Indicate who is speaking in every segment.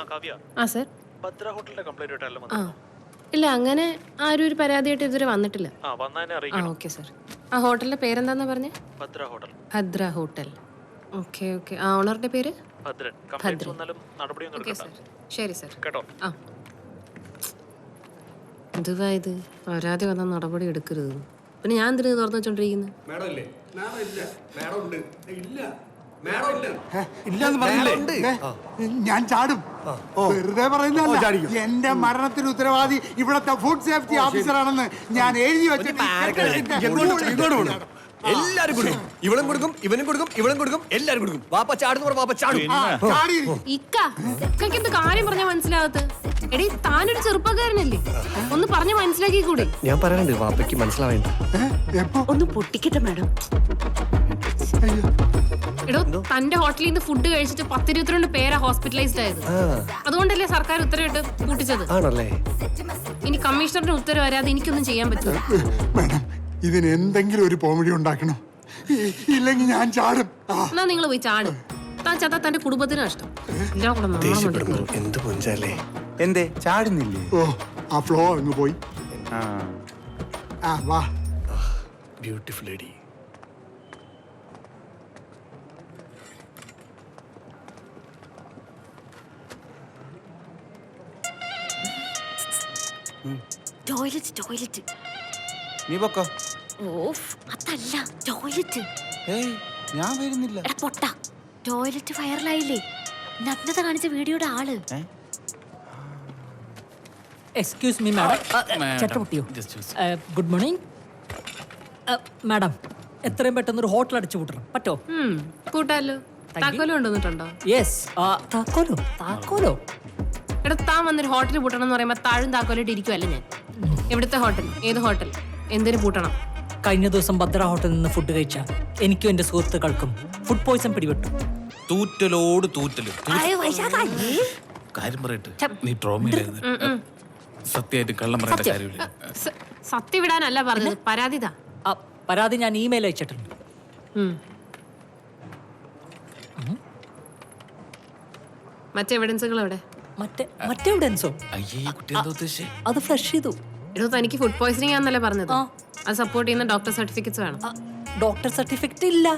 Speaker 1: Hello
Speaker 2: ആ Kavya.
Speaker 1: Sir.
Speaker 2: Bhadra ഹോട്ടലിന്റെ complaint ആയിട്ടല്ലോ
Speaker 1: ആ. ഇല്ല അങ്ങനെ ആരും ഒരു പരാതിയായിട്ട് ഇതുവരെ വന്നിട്ടില്ല.
Speaker 2: ആ വന്നതിനെ
Speaker 1: ആ
Speaker 2: അറിയിക്കണം.
Speaker 1: Okay sir. ആ ഹോട്ടലിന്റെ പേരെന്താന്നാ പറഞ്ഞേ?
Speaker 2: Bhadra hotel.
Speaker 1: Bhadra hotel. Okay okay. ആ ഓണറിന്റെ പേര്?
Speaker 2: ഭദ്രൻ. കംപ്ലൈന്റ് വന്നാലും നടപടിയൊന്നും
Speaker 1: ഓക്കെ സർ.
Speaker 2: എടുക്കണ്ട
Speaker 1: ശരി സർ.
Speaker 2: കേട്ടോ?
Speaker 1: ആ. എന്തുവാ ഇത്? പരാതി വന്നാൽ നടപടി എടുക്കരുത്. പിന്നെ ഞാൻ എന്തിനാ തുറന്നു വെച്ചോണ്ടിരിക്കുന്നത്
Speaker 3: മാഡം ഇല്ലേ? മാഡം ഇല്ല. മാഡം ഉണ്ട്. ഇല്ല.
Speaker 4: ഇല്ലെന്ന് പറഞ്ഞില്ലേ? ഏ, ഞാൻ ചാടും. വെറുതെ പറയുന്നതല്ല. എന്റെ മരണത്തിന് ഉത്തരവാദി ഇവിടത്തെ ഫുഡ് സേഫ്റ്റി ഓഫീസറാണെന്ന് ഞാൻ എഴുതി വെച്ചിട്ട്
Speaker 3: എല്ലാരും കൊടുക്കും. ഇവളും കൊടുക്കും ഇവനും കൊടുക്കും ഇവളും കൊടുക്കും എല്ലാരും കൊടുക്കും. വാപ്പ ചാടുന്ന വാപ്പ ചാടും.
Speaker 1: ഇക്കെന്ത് കാര്യം പറഞ്ഞ മനസ്സിലാകത്ത് എടീ താനൊരു ചെറുപ്പക്കാരനല്ലേ? ഒന്ന് പറഞ്ഞു മനസ്സിലാക്കി കൂടെ
Speaker 3: ഞാൻ പറയാനുണ്ട് വാപ്പയ്ക്ക് മനസ്സിലാവേണ്ട.
Speaker 5: ഒന്ന് പൊട്ടിക്കട്ടെ മാഡം.
Speaker 1: എടോ തന്റെ ഹോട്ടലിൽ നിന്ന് ഫുഡ് കഴിച്ചിട്ട് പത്തിരുപത്തിരണ്ട് പേരാ ഹോസ്പിറ്റലൈസ്ഡ് ആയത്. അതുകൊണ്ടല്ലേ സർക്കാർ ഉത്തരവിട്ട് കൂട്ടിച്ചത്?
Speaker 3: ആണല്ലേ?
Speaker 1: ഇനി കമ്മീഷണറിന്റെ ഉത്തരവ് വരാതെ എനിക്കൊന്നും ചെയ്യാൻ പറ്റില്ല.
Speaker 4: മാഡം ഇതിന് എന്തെങ്കിലും ഒരു പോമഴി ഉണ്ടാക്കണം? ഇല്ലെങ്കിൽ ഞാൻ ചാടും.
Speaker 1: എന്നാ നിങ്ങൾ പോയി ചാടും. താൻ ചത്താ തന്റെ കുടുംബത്തിന് നഷ്ടം. എല്ലാം കൂടെ നാണം കൊണ്ടിരിക്കുന്നു.
Speaker 3: എന്ത്
Speaker 6: എന്തേ ചാടുന്നില്ലേ?
Speaker 4: ഓ ആ ഫ്ലോ അങ്ങ് പോയി.
Speaker 6: ആ.
Speaker 4: ആ വാ.
Speaker 3: Beautiful lady
Speaker 5: toilet toilet.
Speaker 6: നീ പൊക്കോ.
Speaker 5: ഓഫ് അതല്ല ടോയ്ലറ്റ്.
Speaker 6: ഏയ് ഞാൻ വരുന്നില്ല.
Speaker 5: എടാ പൊട്ട. ടോയ്ലറ്റ് ഫയറിലായില്ലേ? നഗ്നത കാണിച്ച വീഡിയോയുടെ ആൾ.
Speaker 7: എക്സ്ക്യൂസ് മീ മാഡം ചേട്ട പൊട്ടിയോ ഗുഡ് മോർണിംഗ് മാഡം എത്രയും പെട്ടെന്ന് ഒരു ഹോട്ടൽ അടിച്ചു കൂട്ടണം പറ്റോ?
Speaker 1: കൂട്ടാലോ. താക്കോലും കൊണ്ടുവന്നിട്ടുണ്ടോ?
Speaker 7: യെസ് താക്കോലോ താക്കോലോ.
Speaker 1: എടാ താൻ വന്നൊരു ഹോട്ടൽ പൂട്ടണം എന്ന് പറയുമ്പോൾ താഴും താക്കോലായിട്ട് ഇരിക്കുമല്ല ഞാൻ? എവിടുത്തെ ഹോട്ടൽ? ഏത് ഹോട്ടൽ? എന്തിനു പൂട്ടണം?
Speaker 7: കഴിഞ്ഞ ദിവസം ഭദ്ര ഹോട്ടലിൽ നിന്ന് ഫുഡ് കഴിച്ച എനിക്കും എന്റെ സുഹൃത്തുക്കൾക്കും ഫുഡ് പോയിസൺ പിടിപെട്ടു.
Speaker 8: തൂറ്റലോട്
Speaker 5: തൂറ്റൽ?
Speaker 8: കാര്യം പറയട്ടെ. നീ ട്രോമയിലായിരുന്നു സത്യമായിട്ട് കള്ളം പറയേണ്ട കാര്യമില്ല.
Speaker 1: സത്യം വിടാനല്ല പറഞ്ഞത്. പരാതിത.
Speaker 7: പരാതി ഞാൻ ഇമെയിൽ അയച്ചിട്ടുണ്ട്.
Speaker 1: മറ്റേ എവിഡൻസുകൾ എവിടെ
Speaker 7: മറ്റേ മറ്റെവിഡൻസോ
Speaker 8: അയ്യേ കുട്ടി എന്താ ഉദ്ദേശിച്ചേ?
Speaker 7: അത് ഫ്ലഷ് ചെയ്തു.
Speaker 1: എടോ തനിക്ക് ഫുഡ് പോയ്സണിംഗ് ആണെന്നല്ലേ പറഞ്ഞത്? അത് സപ്പോർട്ട് ചെയ്യുന്ന ഡോക്ടർ സർട്ടിഫിക്കറ്റ്സ് വേണം.
Speaker 7: ഡോക്ടർ സർട്ടിഫിക്കറ്റ് ഇല്ല.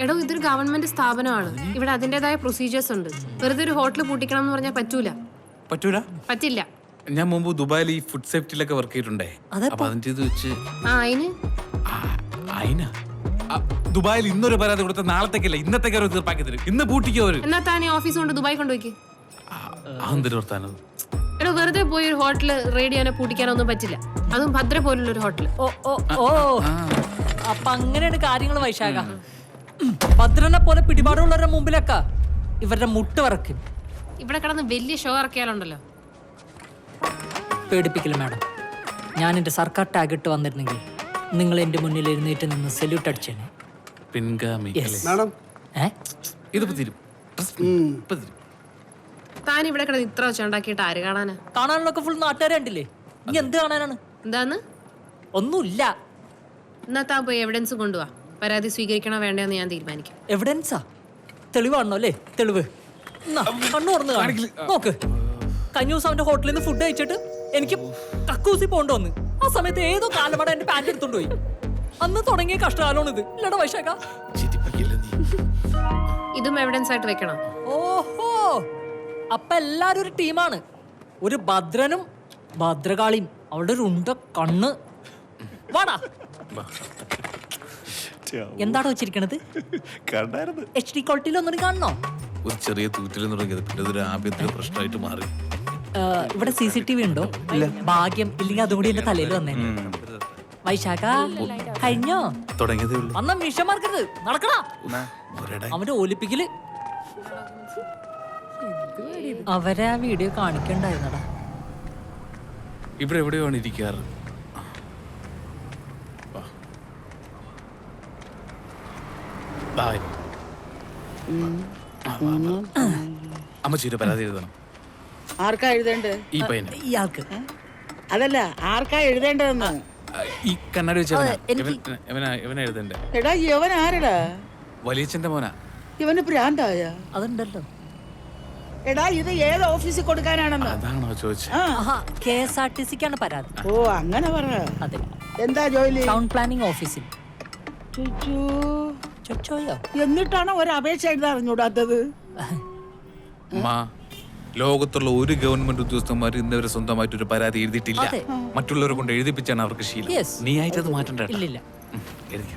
Speaker 1: എടോ ഇതൊരു ഗവൺമെന്റ് സ്ഥാപനമാണ്. ഇവിടെ അതിന്റേതായ പ്രൊസീജിയേഴ്സ് ഉണ്ട്. വെറുതെ ഒരു ഹോട്ടൽ പൂട്ടിക്കണം എന്ന് പറഞ്ഞാൽ പറ്റൂല.
Speaker 8: പറ്റൂല?
Speaker 1: പറ്റില്ല.
Speaker 8: ഞാൻ മുമ്പ് ദുബായിൽ ഈ ഫുഡ് സേഫ്റ്റിയിലൊക്കെ വർക്ക് ചെയ്തിട്ടുണ്ടേ. അപ്പൊ അതിന്റെ ഇത് വെച്ച്
Speaker 1: ആ അതിന്
Speaker 8: ആ, അയിന? ദുബായിൽ ഇന്നൊരു പരാതി കൊടുത്ത നാളത്തേക്കല്ല ഇന്നത്തേക്ക് അവർ തീർപ്പാക്കി തരും. ഇന്ന് പൂട്ടിക്കോ അവർ.
Speaker 1: എന്നാ താൻ ഈ ഓഫീസ് കൊണ്ട് ദുബായ് കൊണ്ടുപോയിക്ക്?
Speaker 8: അതെന്തൊരു
Speaker 1: എടോ വെറുതെ പോയി ഒരു ഹോട്ടൽ റേഡിയോനെ പൂട്ടിക്കാനൊന്നും ഒന്നും പറ്റില്ല. അതും ഭദ്ര പോലുള്ള ഒരു ഹോട്ടൽ
Speaker 7: ഓ ഓ ഓ. അപ്പൊ അങ്ങനെയാണ് കാര്യങ്ങൾ വൈശാഖ. ഭദ്രനെ പോലെ പിടിപാടുള്ളവരുടെ മുമ്പിലൊക്കെ ഇവരുടെ മുട്ട് വറക്കും
Speaker 1: ഇവിടെ കിടന്ന് വലിയ ഷോ ഇറക്കിയാലുണ്ടല്ലോ.
Speaker 7: പേടിപ്പിക്കില്ല മാഡം. ഞാൻ എന്റെ സർക്കാർ ടാഗ് ഇട്ട് വന്നിരുന്നെങ്കിൽ നിങ്ങൾ എന്റെ മുന്നിൽ എഴുന്നേറ്റ് നിന്ന് സല്യൂട്ട് അടിച്ചേനെ.
Speaker 8: പിൻഗാമി
Speaker 7: Yes.
Speaker 4: മാഡം.
Speaker 7: ഏ?
Speaker 8: ഇതിപ്പോ തീരും. ഇപ്പൊ തീരും.
Speaker 1: താൻ ഇവിടെ കിടന്ന് ഇത്ര വെച്ച് ഉണ്ടാക്കിയിട്ട് ആര് കാണാനാ?
Speaker 7: കാണാനുള്ളൊക്കെ ഫുൾ നാട്ടുകാരെ കണ്ടില്ലേ? ഇനി എന്ത് കാണാനാണ്?
Speaker 1: എന്താന്ന്?
Speaker 7: ഒന്നുമില്ല.
Speaker 1: എന്നാ താൻ പോയി എവിഡൻസ് കൊണ്ടുപോവാ പരാതി സ്വീകരിക്കണോ വേണ്ടെന്ന് ഞാൻ തീരുമാനിക്കും.
Speaker 7: എവിഡൻസാ തെളിവാണോ അല്ലേ? തെളിവ്. എന്നാ, കണ്ണു തുറന്ന് കാണ്. നോക്ക്. കഴിഞ്ഞ ദിവസം അവന്റെ ഹോട്ടലിൽ നിന്ന് ഫുഡ് കഴിച്ചിട്ട് എനിക്ക് കക്കൂസി പോകണ്ട വന്ന്. ആ സമയത്ത് ഏതോ കാലമട എന്റെ പാന്റ് എടുത്തോണ്ട് പോയി. അന്ന് തുടങ്ങിയ കഷ്ടകാലമാണ് ഇത്. ഇല്ലടാ വൈശാഖ.
Speaker 8: ചിരിപ്പിക്കില്ല നീ?
Speaker 1: ഇതും എവിഡൻസ് ആയിട്ട് വെക്കണം?
Speaker 7: ഓഹോ. അപ്പൊ എല്ലാരും ഒരു ടീമാണ്. ഒരു ഭദ്രനും ഭദ്രകാളിയും. അവളുടെ ഒരു ഉണ്ട കണ്ണ്. വാടാ. എന്താണോ വെച്ചിരിക്കണത്?
Speaker 6: കണ്ടായിരുന്നു.
Speaker 7: എച്ച് ഡി ക്വാളിറ്റിയിൽ ഒന്നും കാണണോ
Speaker 8: ഒരു ചെറിയ തൂറ്റിൽ തുടങ്ങിയത്. പിന്നെ അതൊരു ആഭ്യന്തര പ്രശ്നമായിട്ട് മാറി.
Speaker 7: ഇവിടെ സി സി ടി വി ഉണ്ടോ? ഭാഗ്യം ഇല്ലെങ്കിൽ അതും കൂടി എന്റെ തലയിൽ വന്നേ. വൈശാഖ കഴിഞ്ഞോ?
Speaker 8: തുടങ്ങിയതേ ഉള്ളൂ.
Speaker 7: അന്ന മിഷമാർക്കത് നടക്കടാ.
Speaker 8: ഒരെടാ
Speaker 7: അവന്റെ ഒലിപ്പിക്കൽ. അവരെ ആ വീഡിയോ കാണിക്കണ്ടായിരുന്നടാ.
Speaker 8: ഇവിടെ എവിടെയാണ് ഇരിക്കാറ്. അമ്മച്ചിയുടെ പരാതി എഴുതണം.
Speaker 9: ആർക്കാ എഴുതേണ്ടത്?
Speaker 8: ഈ പയ്യന്.
Speaker 7: ഇയാൾക്ക്.
Speaker 9: അതല്ല ആർക്കാ എഴുതേണ്ടതെന്ന്?
Speaker 8: ഈ കണ്ണാടി ഇവനാ ഇവനാ എഴുതണ്ടേ?
Speaker 9: എടാ യവൻ ആരടാ
Speaker 8: വലിയച്ഛന്റെ മോനാ.
Speaker 9: ഇവന് പ്രാന്തായ
Speaker 7: അതുണ്ടല്ലോ.
Speaker 9: എടാ ഇത് ഏത് ഓഫീസിൽ കൊടുക്കാനാണെന്ന്?
Speaker 8: അതാണോ ചോദിച്ചത്
Speaker 9: ആ.
Speaker 7: കെ എസ് ആർ ടി സിക്കാണ് പരാതി.
Speaker 9: ഓ അങ്ങനെ പറ.
Speaker 7: അതെ.
Speaker 9: എന്താ ജോലി?
Speaker 7: ടൗൺ പ്ലാനിംഗ് ഓഫീസിൽ.
Speaker 9: ചുച്ചൂ.
Speaker 7: ചൊച്ചോയോ?
Speaker 9: എന്നിട്ടാണ് ഒരു അപേക്ഷ എഴുതാൻ അറിഞ്ഞൂടാത്തത്
Speaker 8: മാ ലോകത്തുള്ള ഒരു ഗവൺമെന്റ് ഉദ്യോഗസ്ഥന്മാർ ഇന്നവരെ സ്വന്തമായിട്ട് ഒരു പരാതി എഴുതിയിട്ടില്ല.
Speaker 7: അതെ.
Speaker 8: മറ്റുള്ളവരെ കൊണ്ട് എഴുതിപ്പിച്ചാണ് അവർക്ക് ശീലം.
Speaker 7: Yes.
Speaker 8: നീ ആയിട്ട് അത് മാറ്റണ്ട കേട്ടോ.
Speaker 7: ഇല്ലില്ല.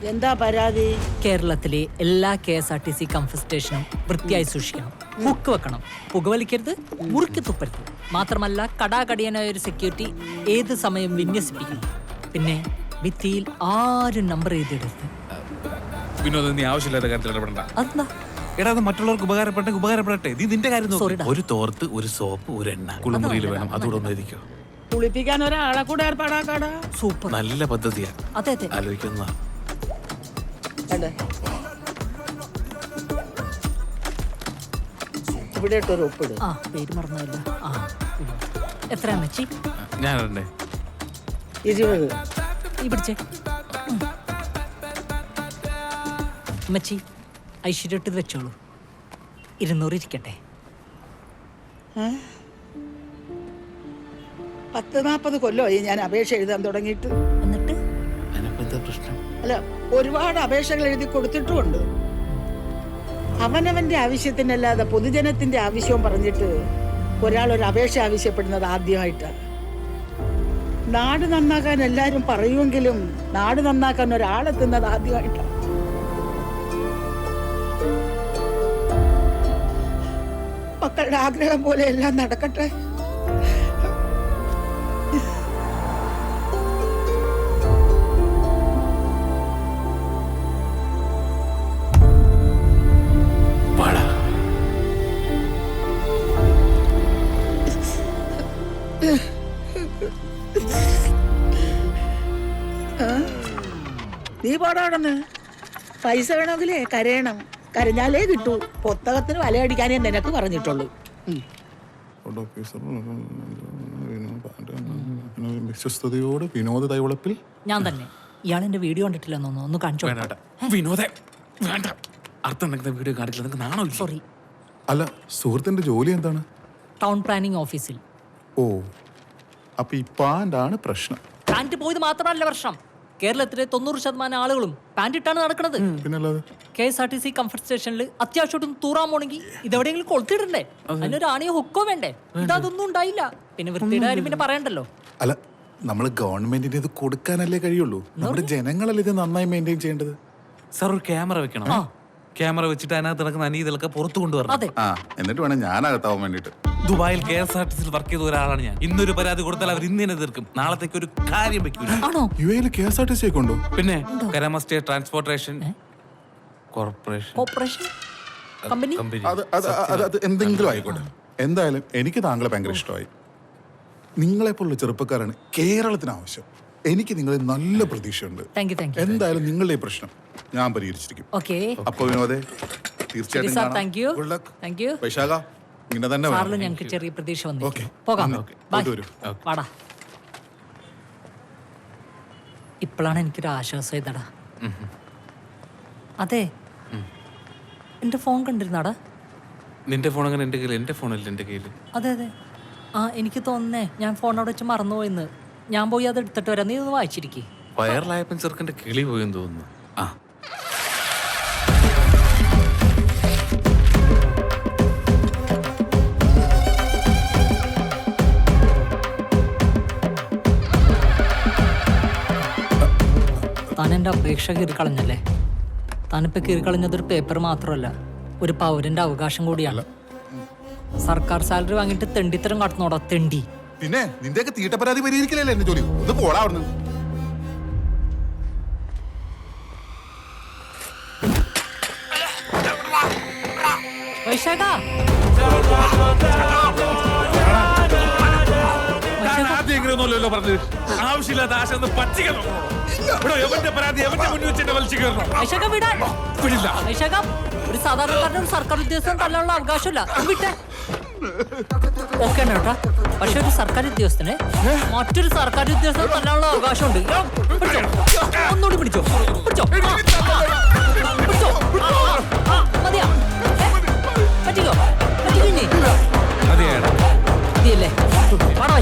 Speaker 9: എന്താ പരാതി?
Speaker 7: കേരളത്തിലെ എല്ലാ K S R T C comfort സ്റ്റേഷനും വൃത്തിയായി സൂക്ഷിക്കണം. മുക്ക് വെക്കണം. പുകവലിക്കരുത് മുറുക്കി തുപ്പരുത്. മാത്രമല്ല കടാകടിയനായ ഒരു സെക്യൂരിറ്റി ഏത് സമയം വിന്യസിപ്പിക്കണം. പിന്നെ ഭിത്തിയിൽ ആരും നമ്പർ എഴുതിയിടരുത്.
Speaker 8: വിനോദ് നീ ആവശ്യമില്ലാത്ത കാര്യത്തിൽ ഇടപെടണ്ട.
Speaker 7: അതെന്താ?
Speaker 8: എടാ അത് മറ്റുള്ളവർക്ക് ഉപകാരപ്പെട്ടെ ഉപകാരപ്പെടട്ടെ. നീ നിന്റെ കാര്യം നോക്ക്.
Speaker 7: Sorry ഡാ.
Speaker 8: ഒരു തോർത്ത് ഒരു സോപ്പ് ഒരു എണ്ണ. കുളിമുറിയിൽ വേണം. അതുകൂടെ ഒന്ന് എഴുതിക്കോ
Speaker 9: കുളിപ്പിക്കാൻ ഒരാളെ കൂടെ ഏർപ്പാടാക്കാടാ
Speaker 7: സൂപ്പർ.
Speaker 8: നല്ല പദ്ധതിയാ.
Speaker 7: അതെ അതെ.
Speaker 9: ആലോചിക്കുന്ന ഇവിടെ ഇട്ടൊരു ഒപ്പിട്.
Speaker 7: ആ പേര് മറന്നില്ല ആ എത്ര മച്ചി
Speaker 8: ഞാൻ ഇടണ്ടേ
Speaker 9: ഇരുപത്.
Speaker 7: ഈ പിടിച്ചേ. ഉം. മച്ചി ഐശ്വര്യ ഇട്ട് വെച്ചോളൂ. ഇരുന്നൂറ് ഇരിക്കട്ടെ.
Speaker 9: പത്ത് നാൽപ്പത് കൊല്ലമായി ഞാൻ അപേക്ഷ എഴുതാൻ തുടങ്ങിയിട്ട്.
Speaker 7: എന്നിട്ട്?
Speaker 8: പ്രശ്നം?
Speaker 9: അല്ല ഒരുപാട് അപേക്ഷകൾ എഴുതി കൊടുത്തിട്ടുമുണ്ട്. അവനവന്റെ ആവശ്യത്തിനല്ലാതെ പൊതുജനത്തിന്റെ ആവശ്യവും പറഞ്ഞിട്ട് ഒരാൾ ഒരു അപേക്ഷ ആവശ്യപ്പെടുന്നത് ആദ്യമായിട്ടാണ്. നാട് നന്നാക്കാൻ എല്ലാവരും പറയുമെങ്കിലും നാട് നന്നാക്കാൻ ഒരാളെത്തുന്നത് ആദ്യമായിട്ടാണ്. മക്കളുടെ ആഗ്രഹം പോലെ എല്ലാം നടക്കട്ടെ. നീ പാടാണെന്ന് പൈസ വേണമെങ്കിലേ കരയണം. കരഞ്ഞാലേ കിട്ടൂ. പുസ്തകത്തിന് വലയടിക്കാനേ നിനക്ക് പറഞ്ഞിട്ടുള്ളൂ.
Speaker 6: വിശ്വസ്തയോട് വിനോദ തൈവളപ്പിൽ
Speaker 7: ഞാൻ തന്നെ. ഇയാൾ എന്റെ വീഡിയോ തോന്നുന്നു ഒന്ന് കാണിച്ചോ?
Speaker 8: വേണ്ട വേണ്ട. വേണ്ട. അർത്ഥം ഉണ്ടെങ്കിൽ വീഡിയോ കാണിച്ചില്ല നിങ്ങൾക്ക് നാണോ
Speaker 7: സോറി
Speaker 6: അല്ല സുഹൃത്തിന്റെ ജോലി എന്താണ്?
Speaker 7: ടൗൺ പ്ലാനിംഗ് ഓഫീസിൽ
Speaker 6: ഓ അപ്പൊ ഈ പാന്റാണ് പ്രശ്നം.
Speaker 7: പാന്റ് പോയത് മാത്രമല്ല പ്രശ്നം കേരളത്തിലെ തൊണ്ണൂറ് ശതമാനം ആളുകളും പാന്റ് ഇട്ടാണ് നടക്കുന്നത്
Speaker 6: പിന്നല്ലാതെ
Speaker 7: K S R T C comfort സ്റ്റേഷനിൽ അത്യാവശ്യമായിട്ടും തൂറാൻ പോണെങ്കിൽ ഇതെവിടെയെങ്കിലും കൊളുത്തിടണ്ടേ? അതിനൊരു ആണിയോ ഹുക്കോ വേണ്ടേ? ഇതൊന്നും ഉണ്ടായില്ല. പിന്നെ വൃത്തിയുടെ കാര്യം പിന്നെ പറയണ്ടല്ലോ.
Speaker 6: അല്ല നമ്മൾ ഗവൺമെന്റിന് ഇത് കൊടുക്കാനല്ലേ കഴിയുള്ളൂ? നമ്മുടെ ജനങ്ങളല്ലേ ഇത് നന്നായി മെയിന്റെയിൻ ചെയ്യേണ്ടത്?
Speaker 8: സാർ ഒരു ക്യാമറ വെക്കണം. ക്യാമറ വെച്ചിട്ട് അതിനകത്ത് നടക്കുന്ന അനീതികളൊക്കെ പുറത്തു കൊണ്ടുവരണം.
Speaker 7: അതെ.
Speaker 6: ആ എന്നിട്ട് വേണം ഞാനകത്താവാൻ വേണ്ടിട്ട്
Speaker 8: ദുബായിൽ കെ എസ് ആർ ടി സിയിൽ വർക്ക് ചെയ്ത ഒരാളാണ് ഞാൻ. ഇന്നൊരു പരാതി കൊടുത്താൽ അവർ ഇന്ന് തന്നെ തീർക്കും നാളത്തേക്ക് ഒരു കാര്യം വെക്കൂല.
Speaker 7: ആണോ?
Speaker 6: യു എയിൽ K S R T C ഒക്കെ ഉണ്ടോ?
Speaker 8: പിന്നെ കരമസ്റ്റേ state transportation corporation.
Speaker 7: Corporation? Company?
Speaker 8: Company.
Speaker 6: അത് അത് അത് അത് എന്തെങ്കിലും ആയിക്കോട്ടെ. എന്തായാലും എനിക്ക് താങ്കളെ ഭയങ്കര ഇഷ്ടമായി. നിങ്ങളെപ്പോലുള്ള ചെറുപ്പക്കാരാണ് കേരളത്തിന് ആവശ്യം. എനിക്ക് നിങ്ങളെ നല്ല പ്രതീക്ഷയുണ്ട്.
Speaker 7: താങ്ക് യു താങ്ക് യു
Speaker 6: എന്തായാലും നിങ്ങളുടെ ഈ പ്രശ്നം ഞാൻ പരിഹരിച്ചിരിക്കും.
Speaker 7: ഓക്കെ
Speaker 6: അപ്പൊ വിനോദേ തീർച്ചയായിട്ടും
Speaker 7: സാർ
Speaker 6: കാണാം.
Speaker 7: Thank you
Speaker 6: Good luck.
Speaker 7: Thank you
Speaker 6: വൈശാഖ. ഇങ്ങനെ തന്നെ.
Speaker 7: സാറിൽ ഞങ്ങൾക്ക് ചെറിയ പ്രതീക്ഷ വന്നു.
Speaker 6: Okay.
Speaker 7: പോകാം
Speaker 6: Okay.
Speaker 7: വാടാ. ഇപ്പോഴാണ് എനിക്കൊരു ആശ്വാസം ഇതടാ. അതെ. എന്റെ ഫോൺ കണ്ടിരുന്നാടാ?
Speaker 8: നിന്റെ ഫോൺ അങ്ങനെ എന്റെ കയ്യിൽ എന്റെ ഫോണല്ല എന്റെ കയ്യിൽ
Speaker 7: അതെ അതെ. ആ എനിക്ക് തോന്നുന്നേ ഞാൻ ഫോൺ അവിടെ വെച്ച് മറന്നുപോയെന്ന്. ഞാൻ പോയി അത് എടുത്തിട്ട് വരാം. നീ ഒന്ന് വായിച്ചിരിക്കേ.
Speaker 8: വയറിലായപ്പൻ ചെറുക്കന്റെ കിളി പോയെന്ന് തോന്നുന്നു. ആ.
Speaker 7: താൻ എന്റെ അപേക്ഷ കീറിക്കളഞ്ഞല്ലേ? താനിപ്പോൾ കീറിക്കളഞ്ഞതൊരു പേപ്പർ മാത്രമല്ല ഒരു പൗരന്റെ അവകാശം കൂടിയാണ്. സർക്കാർ സാലറി വാങ്ങിയിട്ട് തെണ്ടിത്തരം കാട്ടുന്നോടാ തെണ്ടി.
Speaker 6: പിന്നെ നിന്റെയൊക്കെ തീട്ടപ്പരാതി പരിഹരിക്കില്ലല്ലേ എന്റെ ജോലി? ഒന്ന് പോടാ അവിടുന്ന്.
Speaker 7: വൈശാഖ.
Speaker 8: കാര്യമൊന്നുമല്ലോ പറഞ്ഞത് ആവശ്യമില്ലാത്ത ആശ ഒന്ന് പച്ചിക്കണം ഇവിടെ എവന്റെ പരാതി എവന്റെ മുന്നിൽ വെച്ചിട്ട് വലിച്ചു കയറണം
Speaker 7: വിടാൻ.
Speaker 8: വിടില്ല
Speaker 7: ഒരു സാധാരണക്കാരൻ ഒരു സർക്കാർ ഉദ്യോഗസ്ഥൻ തല്ലാനുള്ള അവകാശമില്ല. വിട്ടേ. ഓക്കെ കേട്ടോ. പക്ഷെ ഒരു സർക്കാർ ഉദ്യോഗസ്ഥന് മറ്റൊരു സർക്കാർ ഉദ്യോഗസ്ഥൻ തല്ലാനുള്ള അവകാശമുണ്ട്. പിടിച്ചോ? ഒന്നുകൂടി പിടിച്ചോ. പിടിച്ചോ. പിടിച്ചോ. മതിയാ? പറ്റിക്കോ? പറ്റിക്കില്ലേ മതിയല്ലേ? പാടാ